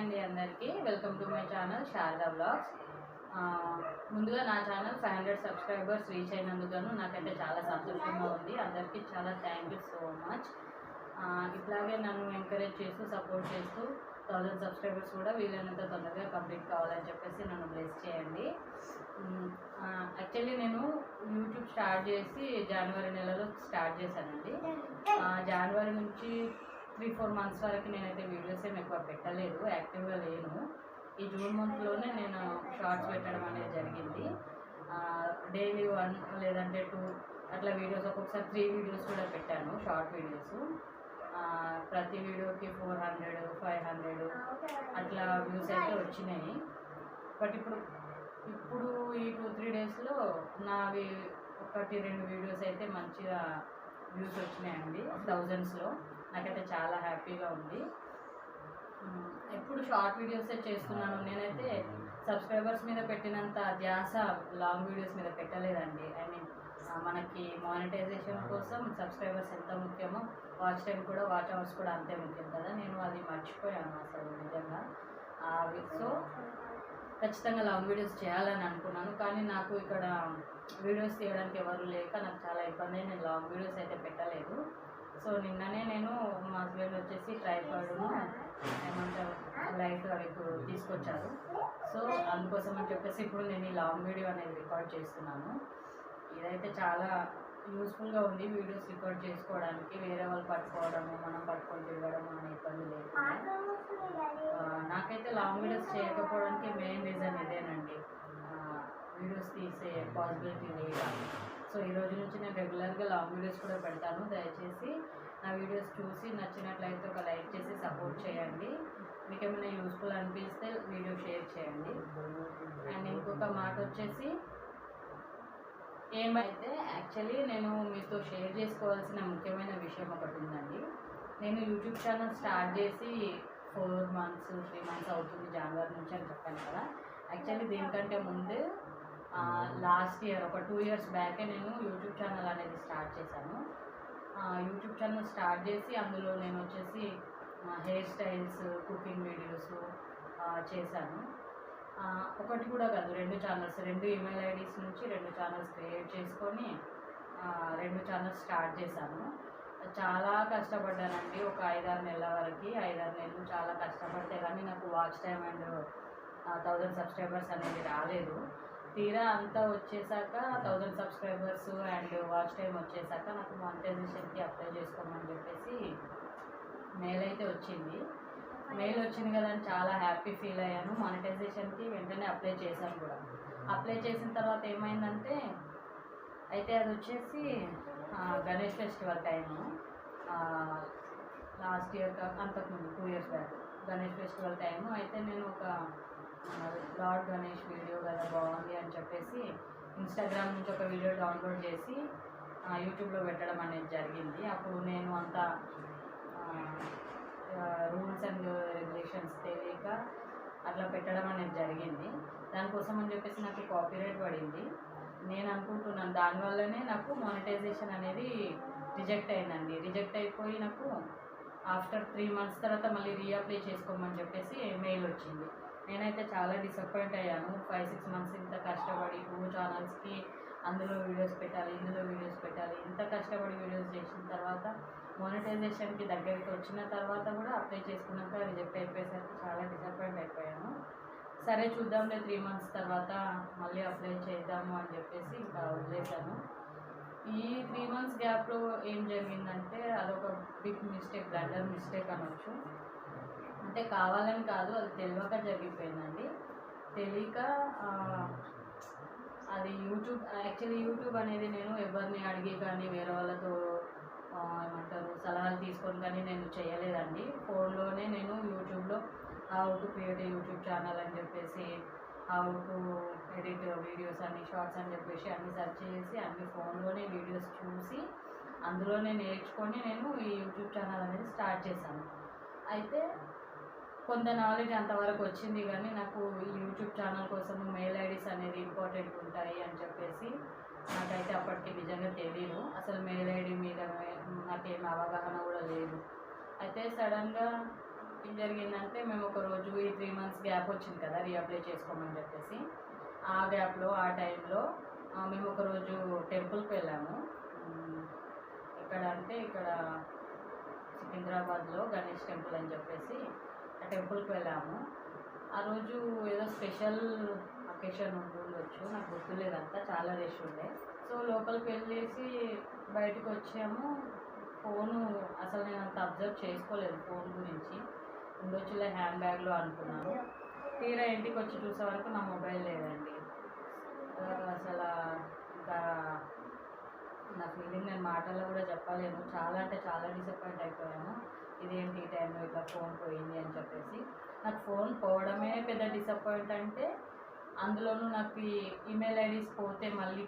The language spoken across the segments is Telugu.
అండి అందరికీ. Welcome to my channel Sharada blogs ముందుగా నా channel five hundred subscribers reach అయినందుకు నాకైతే చాలా సంతోషంగా ఉంది. అందరికీ చాలా థ్యాంక్ యూ సో మచ్ ఇట్లాగే నన్ను ఎంకరేజ్ చేస్తూ సపోర్ట్ చేస్తూ థౌజండ్ సబ్స్క్రైబర్స్ కూడా వీలైనంత తొందరగా కంప్లీట్ కావాలని చెప్పేసి నన్ను బ్లెస్ చేయండి. యాక్చువల్లీ నేను యూట్యూబ్ స్టార్ట్ చేసి జనవరి నెలలో స్టార్ట్ చేశానండి. జనవరి నుంచి త్రీ ఫోర్ మంత్స్ వరకు నేనైతే వీడియోస్ ఏమి ఎక్కువ పెట్టలేదు యాక్టివ్గా లేను. ఈ జూన్ మంత్లోనే నేను షార్ట్స్ పెట్టడం అనేది జరిగింది. డైలీ వన్ లేదంటే టూ అట్లా వీడియోస్ ఒక్కొక్కసారి త్రీ వీడియోస్ కూడా పెట్టాను షార్ట్ వీడియోస్. ప్రతి వీడియోకి ఫోర్ హండ్రెడ్ ఫైవ్ హండ్రెడ్ అట్లా వ్యూస్ అయితే వచ్చినాయి. బట్ ఇప్పుడు ఇప్పుడు ఈ టూ త్రీ డేస్లో నావి ఒకటి రెండు వీడియోస్ అయితే మంచిగా వ్యూస్ వచ్చినాయండి థౌజండ్స్లో. నాకైతే చాలా హ్యాపీగా ఉంది. ఎప్పుడు షార్ట్ వీడియోసే చేస్తున్నాను. నేనైతే సబ్స్క్రైబర్స్ మీద పెట్టినంత ధ్యాస లాంగ్ వీడియోస్ మీద పెట్టలేదండి. ఐ మీన్ మనకి మానిటైజేషన్ కోసం సబ్స్క్రైబర్స్ ఎంత ముఖ్యమో వాచ్ టైం కూడా వాచ్ అవర్స్ కూడా అంతే ముఖ్యం కదా. నేను అది మర్చిపోయాను అసలు నిజంగా. సో ఖచ్చితంగా లాంగ్ వీడియోస్ చేయాలని అనుకున్నాను. కానీ నాకు ఇక్కడ వీడియోస్ తీయడానికి ఎవరు లేక నాకు చాలా ఇబ్బంది. నేను లాంగ్ వీడియోస్ అయితే పెట్టలేదు. సో నిన్ననే నేను మా హస్బెండ్ వచ్చేసి ట్రైపాడ్ను ఏమంటారు లైట్ అవి ఇప్పుడు తీసుకొచ్చారు. సో అందుకోసం అని చెప్పేసి ఇప్పుడు నేను ఈ లాంగ్ వీడియో అనేది రికార్డ్ చేస్తున్నాను. ఇదైతే చాలా యూస్ఫుల్గా ఉంది వీడియోస్ రికార్డ్ చేసుకోవడానికి. వేరే వాళ్ళు పట్టుకోవడము మనం పట్టుకొని తిరగడము అనే ఇబ్బంది లేకుండా నాకైతే లాంగ్ వీడియోస్ చేయకపోవడానికి మెయిన్ రీజన్ ఇదేనండి. వీడియోస్ తీసే పాసిబిలిటీ లేదా? సో ఈ రోజు నుంచి నేను రెగ్యులర్గా లాంగ్ వీడియోస్ కూడా పెడతాను. దయచేసి నా వీడియోస్ చూసి నచ్చినట్లయితే ఒక లైక్ చేసి సపోర్ట్ చేయండి. మీకు ఏమైనా యూస్ఫుల్ అనిపిస్తే వీడియో షేర్ చేయండి. అండ్ ఇంకొక మాట వచ్చేసి ఏమైతే యాక్చువల్లీ నేను మీతో షేర్ చేసుకోవాల్సిన ముఖ్యమైన విషయం ఒకటి ఉందండి. నేను యూట్యూబ్ ఛానల్ స్టార్ట్ చేసి ఫోర్ మంత్స్ త్రీ మంత్స్ అవుతుంది జనవరి నుంచి అని చెప్పాను కదా. యాక్చువల్లీ దీనికంటే ముందే లాస్ట్ ఇయర్ ఒక టూ ఇయర్స్ బ్యాకే నేను యూట్యూబ్ ఛానల్ అనేది స్టార్ట్ చేశాను. యూట్యూబ్ ఛానల్ స్టార్ట్ చేసి అందులో నేను వచ్చేసి హెయిర్ స్టైల్స్ కుకింగ్ వీడియోస్ చేశాను. ఒకటి కూడా కాదు రెండు ఛానల్స్ రెండు ఈమెయిల్ ఐడీస్ నుంచి రెండు ఛానల్స్ క్రియేట్ చేసుకొని రెండు ఛానల్స్ స్టార్ట్ చేశాను. చాలా కష్టపడ్డానండి ఒక ఐదారు నెలల వరకు ఐదారు నెలలు చాలా కష్టపడితే కానీ నాకు watch time and thousand subscribers అనేది రాలేదు. తీరా అంతా వచ్చేసాక thousand subscribers and watch time వచ్చేసాక నాకు మానిటైజేషన్కి అప్లై చేసుకోమని చెప్పేసి మెయిల్ అయితే వచ్చింది. మెయిల్ వచ్చింది కదా అని చాలా హ్యాపీ ఫీల్ అయ్యాను. మానిటైజేషన్కి వెంటనే అప్లై చేశాను కూడా. అప్లై చేసిన తర్వాత ఏమైందంటే అయితే అది వచ్చేసి Ganesh festival time. Last year అంతకుముందు two years back Ganesh festival time. అయితే నేను ఒక లార్డ్ గణేష్ వీడియో బాగుంది అని చెప్పేసి ఇన్స్టాగ్రామ్ నుంచి ఒక వీడియో డౌన్లోడ్ చేసి యూట్యూబ్లో పెట్టడం అనేది జరిగింది. అప్పుడు నేను అంత రూల్స్ అండ్ రెగ్యులేషన్స్ తెలియక అట్లా పెట్టడం అనేది జరిగింది. దానికోసం అని చెప్పేసి నాకు కాపీరైట్ పడింది. నేను అనుకుంటున్నాను దానివల్లనే నాకు మానిటైజేషన్ అనేది రిజెక్ట్ అయిందండి. రిజెక్ట్ అయిపోయి నాకు ఆఫ్టర్ త్రీ మంత్స్ తర్వాత మళ్ళీ రీఅప్లై చేసుకోమని చెప్పేసి మెయిల్ వచ్చింది. నేనైతే చాలా డిసప్పాయింట్ అయ్యాను. ఫైవ్ సిక్స్ మంత్స్ ఇంత కష్టపడి టూ ఛానల్స్కి అందులో వీడియోస్ పెట్టాలి ఇందులో వీడియోస్ పెట్టాలి ఇంత కష్టపడి వీడియోస్ చేసిన తర్వాత మానిటైజేషన్కి దగ్గరికి వచ్చిన తర్వాత కూడా అప్లై చేసుకున్నాక రిజెక్ట్ అయిపోయేసరికి చాలా డిసప్పాయింట్ అయిపోయాను. సరే చూద్దాంలే త్రీ మంత్స్ తర్వాత మళ్ళీ అప్లై చేద్దాము అని చెప్పేసి ఇంకా వదిలేశాను. ఈ త్రీ మంత్స్ గ్యాప్లో ఏం జరిగిందంటే అదొక బిగ్ మిస్టేక్ బ్లండర్ మిస్టేక్ అనొచ్చు. అంటే కావాలని కాదు అది తెలియక జరిగిపోయిందండి. తెలియక అది యూట్యూబ్ యాక్చువల్లీ యూట్యూబ్ అనేది నేను ఎవరిని అడిగి కానీ వేరే వాళ్ళతో ఏమంటారు సలహాలు తీసుకొని కానీ నేను చేయలేదండి. ఫోన్లోనే నేను యూట్యూబ్లో how to create YouTube channel అని చెప్పేసి హౌ టు ఎడిట్ వీడియోస్ అన్ని షార్ట్స్ అని చెప్పేసి అన్ని సెర్చ్ చేసి అన్ని ఫోన్లోనే వీడియోస్ చూసి అందులోనే నేర్చుకొని నేను ఈ యూట్యూబ్ ఛానల్ అనేది స్టార్ట్ చేశాను. అయితే కొంత నాలెడ్జ్ అంతవరకు వచ్చింది కానీ నాకు ఈ యూట్యూబ్ ఛానల్ కోసం మెయిల్ ఐడీస్ అనేది ఇంపార్టెంట్ ఉంటాయి అని చెప్పేసి నాకైతే అప్పటికి నిజంగా తెలియదు అసలు మెయిల్ ఐడి మీద నాకేం అవగాహన కూడా లేదు. అయితే సడన్గా ఏం జరిగిందంటే మేము ఒక రోజు ఈ గ్యాప్ వచ్చింది కదా రీఅప్లై చేసుకోమని చెప్పేసి. ఆ గ్యాప్లో ఆ టైంలో మేము ఒకరోజు టెన్ ఉమ్, ఎక్కడ అంటే ఇక్కడ సికింద్రాబాద్లో గణేష్ టెంపుల్ అని చెప్పేసి ఆ టెంపుల్కి వెళ్ళాము. ఆ రోజు ఏదో స్పెషల్ అకేషన్ ఉండొచ్చు నాకు గుర్తులేదంతా చాలా రష్ ఉండే. సో లోపలికి వెళ్ళేసి బయటకు వచ్చాము. ఫోను అసలు నేను అంత అబ్జర్వ్ చేసుకోలేదు ఫోన్ గురించి. ఉండొచ్చులే హ్యాండ్ బ్యాగ్లో అనుకున్నాను. తీరా ఇంటికి వచ్చి చూసే వరకు నా మొబైల్ లేదండి. అసలు ఇంకా నా ఫీలింగ్ నేను మాటల్లో కూడా చెప్పలేను. చాలా అంటే చాలా డిసప్పాయింట్ అయిపోయాను. ఇదేంటి ఈ టైంలో ఇట్లా ఫోన్ పోయింది అని చెప్పేసి. నాకు ఫోన్ పోవడమే పెద్ద డిసప్పాయింట్ అంటే అందులోనూ నాకు ఈ ఈమెయిల్ ఐడీస్ పోతే మళ్ళీ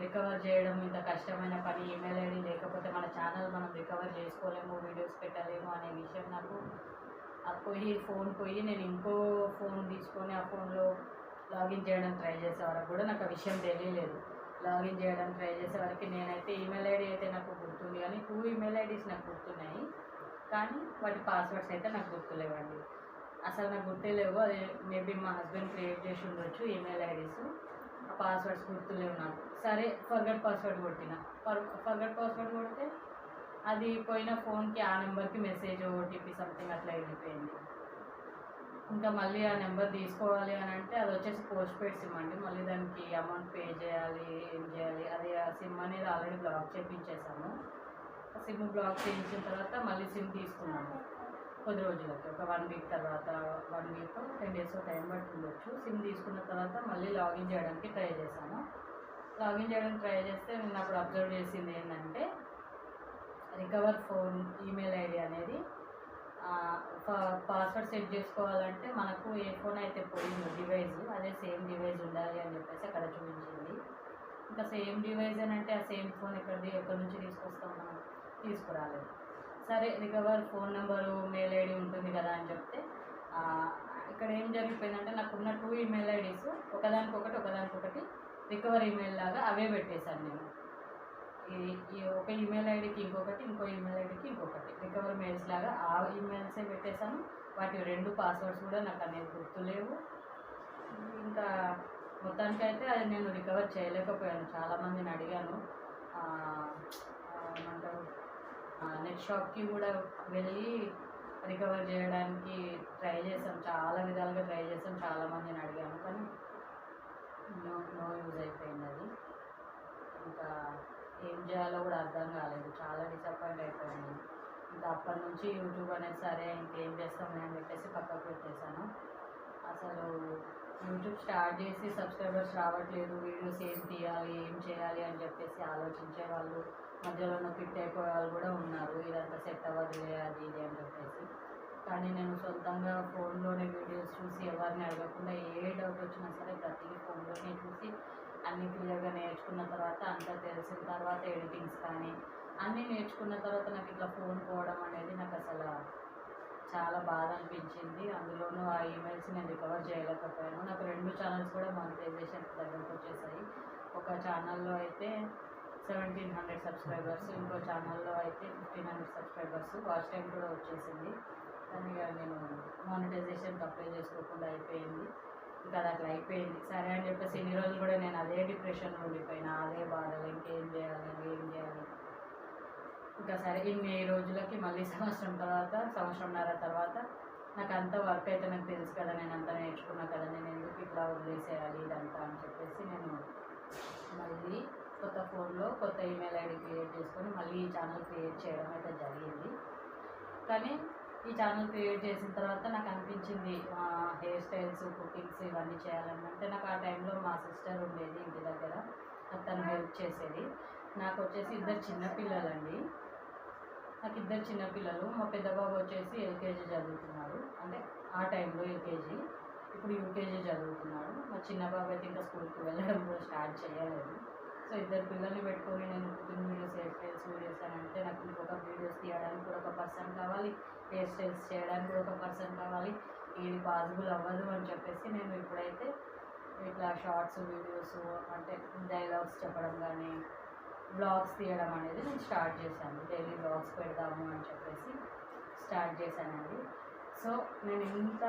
రికవర్ చేయడం ఇంత కష్టమైన పని ఈమెయిల్ ఐడి లేకపోతే మన ఛానల్ మనం రికవర్ చేసుకోలేము వీడియోస్ పెట్టలేము అనే విషయం నాకు. ఆ పోయి ఫోన్ పోయి నేను ఇంకో ఫోన్ తీసుకొని ఆ ఫోన్లో లాగిన్ చేయడం ట్రై చేసే వరకు కూడా నాకు ఆ విషయం తెలియలేదు. లాగిన్ చేయడం ట్రై చేసే వరకు నేనైతే ఈమెయిల్ ఐడి అయితే నాకు గుర్తుంది కానీ టూ ఈమెయిల్ ఐడీస్ నాకు గుర్తున్నాయి. కానీ వాటి పాస్వర్డ్స్ అయితే నాకు గుర్తులేవండి. అసలు నాకు గుర్తులేవు అది మేబీ మా హస్బెండ్ క్రియేట్ చేసి ఉండొచ్చు ఈమెయిల్ ఐడీస్. ఆ పాస్వర్డ్స్ గుర్తులేవు నాకు. సరే ఫర్గట్ పాస్వర్డ్ కొట్టిన. ఫర్ ఫర్గట్ పాస్వర్డ్ కొడితే అది పోయిన ఫోన్కి ఆ నెంబర్కి మెసేజ్ ఓటీపీ సంథింగ్ అట్లా వెళ్ళిపోయింది. ఇంకా మళ్ళీ ఆ నెంబర్ తీసుకోవాలి అని అంటే అది వచ్చేసి పోస్ట్ పెయిడ్ సిమ్ అండి మళ్ళీ దానికి అమౌంట్ పే చేయాలి ఏం చేయాలి అది ఆ సిమ్ అనేది ఆల్రెడీ బ్లాక్ చేయించేసాము ఆ సిమ్ బ్లాక్ చేయించిన తర్వాత మళ్ళీ సిమ్ తీసుకున్నాము కొద్ది రోజులకి. ఒక వన్ వీక్ తర్వాత one week ten days time బట్టి సిమ్ తీసుకున్న తర్వాత మళ్ళీ లాగిన్ చేయడానికి ట్రై చేశాను లాగిన్ చేయడానికి ట్రై చేస్తే నేను అప్పుడు అబ్జర్వ్ చేసింది ఏంటంటే రికవర్ ఫోన్ ఈమెయిల్ ఐడి అనేది పాస్వర్డ్ సెట్ చేసుకోవాలంటే మనకు ఏ ఫోన్ అయితే పోయిందో డివైస్ అదే సేమ్ డివైస్ ఉండాలి అని చెప్పేసి అక్కడ చూపించింది. ఇంకా సేమ్ డివైస్ అని అంటే ఆ సేమ్ ఫోన్ ఎక్కడిది ఎక్కడి నుంచి తీసుకొస్తాం మనం తీసుకురాలేదు. సరే recover phone number mail ID ఉంటుంది కదా అని చెప్తే ఇక్కడ ఏం జరిగిపోయిందంటే నాకున్న టూ ఈమెయిల్ ఐడీస్ ఒకదానికొకటి ఒకదానికొకటి రికవర్ ఈమెయిల్ లాగా అవే పెట్టేశాను నేను. ఒక ఈమెయిల్ ఐడికి ఇంకొకటి ఇంకో ఈమెయిల్ ఐడికి ఇంకొకటి. రికవర్ మెయిల్స్ లాగా ఆ ఈమెయిల్సే పెట్టేశాను. వాటి రెండు పాస్వర్డ్స్ కూడా నాకు అనేది గుర్తులేవు. ఇంకా మొత్తానికైతే అది నేను రికవర్ చేయలేకపోయాను. చాలామందిని అడిగాను. ఏమంటారు? నెట్ షాప్కి కూడా వెళ్ళి రికవర్ చేయడానికి ట్రై చేసాం చాలా విధాలుగా ట్రై చేసాం చాలామందిని అడిగాను. కానీ నో నో యూజ్ అయిపోయింది అది. ఇంకా ఏం చేయాలో కూడా అర్థం కాలేదు. చాలా డిసప్పాయింట్ అయిపోయాను. ఇంకా అప్పటి నుంచి యూట్యూబ్ అనేది సరే ఇంకేం చేస్తాం అని చెప్పేసి పక్కకు పెట్టేశాను. అసలు యూట్యూబ్ స్టార్ట్ చేసి సబ్స్క్రైబర్స్ రావట్లేదు. వీడియోస్ ఏం తీయాలి ఏం చేయాలి అని చెప్పేసి ఆలోచించే వాళ్ళు మధ్యలో ఫిట్ అయిపోయే వాళ్ళు కూడా ఉన్నారు. ఇదంతా సెట్ అవ్వదులే అది ఇది అని చెప్పేసి. కానీ నేను సొంతంగా ఫోన్లోనే వీడియోస్ చూసి ఎవరిని అడగకుండా ఏ డౌట్ వచ్చినా సరే ప్రతి ఫోన్లోనే చూసి అన్నీ క్లియర్గా నేర్చుకున్న తర్వాత అంతా తెలిసిన తర్వాత ఎడిటింగ్స్ కానీ అన్నీ నేర్చుకున్న తర్వాత నాకు ఇట్లా ఫోన్ పోవడం అనేది నాకు అసలు చాలా బాధ అనిపించింది. అందులోనూ ఆ ఈమెయిల్స్ నేను రికవర్ చేయలేకపోయాను. నాకు రెండు ఛానల్స్ కూడా మానిటైజేషన్ దగ్గరకు వచ్చేసాయి. ఒక ఛానల్లో అయితే సెవెంటీన్ హండ్రెడ్ సబ్స్క్రైబర్స్ ఇంకో ఛానల్లో అయితే fifteen hundred subscribers watch time కూడా వచ్చేసింది. కానీ నేను మానిటైజేషన్కి అప్లై చేసుకోకుండా అయిపోయింది. ఇంకా అది అట్లా అయిపోయింది. సరే అని చెప్పేసి ఇన్ని రోజులు కూడా నేను అదే డిప్రెషన్లో ఉండిపోయినా అదే బాధలు ఇంకేం చేయాలి ఏం చేయాలి. ఇంకా సరే ఇన్ని రోజులకి మళ్ళీ సంవత్సరం తర్వాత సంవత్సరంన్నర తర్వాత నాకు అంత వర్క్ అయితే నాకు తెలుసు కదా నేను అంతా నేర్చుకున్నా కదా నేను ఎందుకు ఇట్లా వదిలేసేయాలి ఇదంతా అని చెప్పేసి నేను మళ్ళీ కొత్త ఫోన్లో కొత్త ఈమెయిల్ ఐడి క్రియేట్ చేసుకొని మళ్ళీ ఈ ఛానల్ క్రియేట్ చేయడం అయితే జరిగింది. కానీ ఈ ఛానల్ క్రియేట్ చేసిన తర్వాత నాకు అనిపించింది హెయిర్ స్టైల్స్ కుకింగ్స్ ఇవన్నీ చేయాలని. అంటే నాకు ఆ టైంలో మా సిస్టర్ ఉండేది ఇంటి దగ్గర తను హెల్ప్ చేసేది. నాకు వచ్చేసి ఇద్దరు చిన్నపిల్లలండి నాకు ఇద్దరు చిన్నపిల్లలు మా పెద్ద బాబు వచ్చేసి ఎల్కేజీ చదువుతున్నాడు. అంటే ఆ టైంలో ఎల్కేజీ ఇప్పుడు యూకేజీ చదువుతున్నాడు. మా చిన్న బాబు అయితే ఇంకా స్కూల్కి వెళ్ళడం కూడా స్టార్ట్ చేయలేదు. సో ఇద్దరు పిల్లల్ని పెట్టుకొని నేను cooking videos hairstyles videos అని అంటే నాకు ఇంకొక వీడియోస్ తీయడానికి కూడా ఒక పర్సన్ కావాలి హెయిర్ స్టైల్స్ చేయడానికి కూడా ఒక పర్సన్ కావాలి. ఇది పాసిబుల్ అవ్వదు అని చెప్పేసి నేను ఇప్పుడైతే ఇట్లా షార్ట్స్ వీడియోస్ అంటే డైలాగ్స్ చెప్పడం కానీ బ్లాగ్స్ తీయడం అనేది నేను స్టార్ట్ చేశాను. డైలీ బ్లాగ్స్ పెడదాము అని చెప్పేసి స్టార్ట్ చేశానండి. సో నేను ఇంత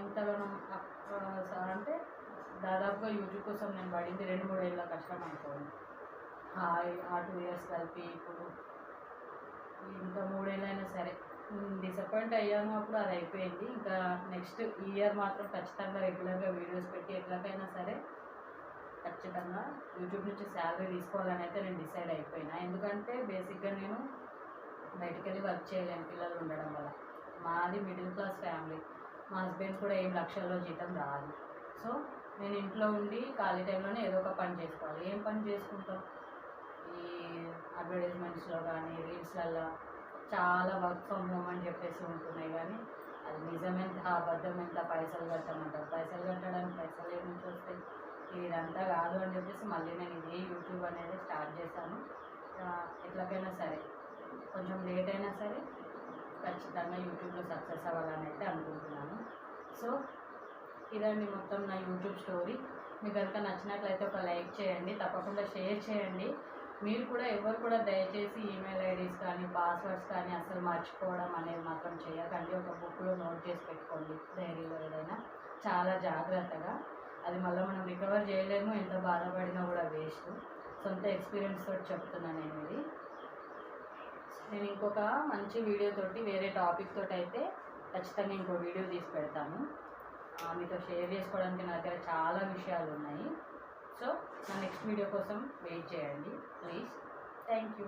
ఎంతగానో అంటే దాదాపుగా యూట్యూబ్ కోసం నేను పడింది రెండు మూడు ఏళ్ళ కష్టం అనుకోండి. ఆ ఆ టూ ఇయర్స్ కలిపి ఇప్పుడు ఇంకా మూడేళ్ళైనా సరే. డిసప్పాయింట్ అయ్యాను అప్పుడు అది అయిపోయింది. ఇంకా నెక్స్ట్ ఇయర్ మాత్రం ఖచ్చితంగా రెగ్యులర్గా వీడియోస్ పెట్టి ఎట్లాగైనా సరే ఖచ్చితంగా యూట్యూబ్ నుంచి శాలరీ తీసుకోవాలని అయితే నేను డిసైడ్ అయిపోయినా. ఎందుకంటే బేసిక్గా నేను బయటికి వెళ్ళి వర్క్ చేయలేను పిల్లలు ఉండడం వల్ల. మాది మిడిల్ క్లాస్ ఫ్యామిలీ మా హస్బెండ్ కూడా ఏం లక్షల్లో జీతం రాదు. సో నేను ఇంట్లో ఉండి ఖాళీ టైంలోనే ఏదో ఒక పని చేసుకోవాలి. ఏం పని చేసుకుంటాం? ఈ అడ్వర్టైజ్మెంట్స్లో కానీ రీల్స్లలో చాలా వర్క్ ఫ్రమ్ హోమ్ అని చెప్పేసి ఉంటున్నాయి కానీ అది నిజమెంత అబద్ధం ఎంత? పైసలు కట్టమంటారు? పైసలు కట్టడానికి పైసలు ఏమి నుంచి వస్తాయి? ఇదంతా కాదు అని చెప్పేసి మళ్ళీ నేను ఇదే యూట్యూబ్ అనేది స్టార్ట్ చేశాను. ఎట్లకైనా సరే కొంచెం లేట్ అయినా సరే ఖచ్చితంగా యూట్యూబ్లో సక్సెస్ అవ్వాలని అయితే అనుకుంటున్నాను. సో ఇదండి మొత్తం నా యూట్యూబ్ స్టోరీ. మీకు కనుక నచ్చినట్లయితే ఒక లైక్ చేయండి తప్పకుండా షేర్ చేయండి. మీరు కూడా ఎవరు కూడా దయచేసి ఈమెయిల్ ఐడీస్ కానీ పాస్వర్డ్స్ కానీ అసలు మర్చిపోవడం అనేది మాత్రం చేయకండి. ఒక బుక్లో నోట్ చేసి పెట్టుకోండి డైరీలో ఏదైనా. చాలా జాగ్రత్తగా. అది మళ్ళీ మనం రికవర్ చేయలేము ఎంత బాధపడినా కూడా వేస్ట్. సొంత ఎక్స్పీరియన్స్ తోటి చెప్తున్నాను నేను ఇది. నేను ఇంకొక మంచి వీడియోతోటి వేరే టాపిక్ తోటి అయితే ఖచ్చితంగా ఇంకో వీడియో తీసి పెడతాను. మీతో షేర్ చేసుకోవడానికి నా దగ్గర చాలా విషయాలు ఉన్నాయి. సో నా నెక్స్ట్ వీడియో కోసం వెయిట్ చేయండి ప్లీజ్ థ్యాంక్ యూ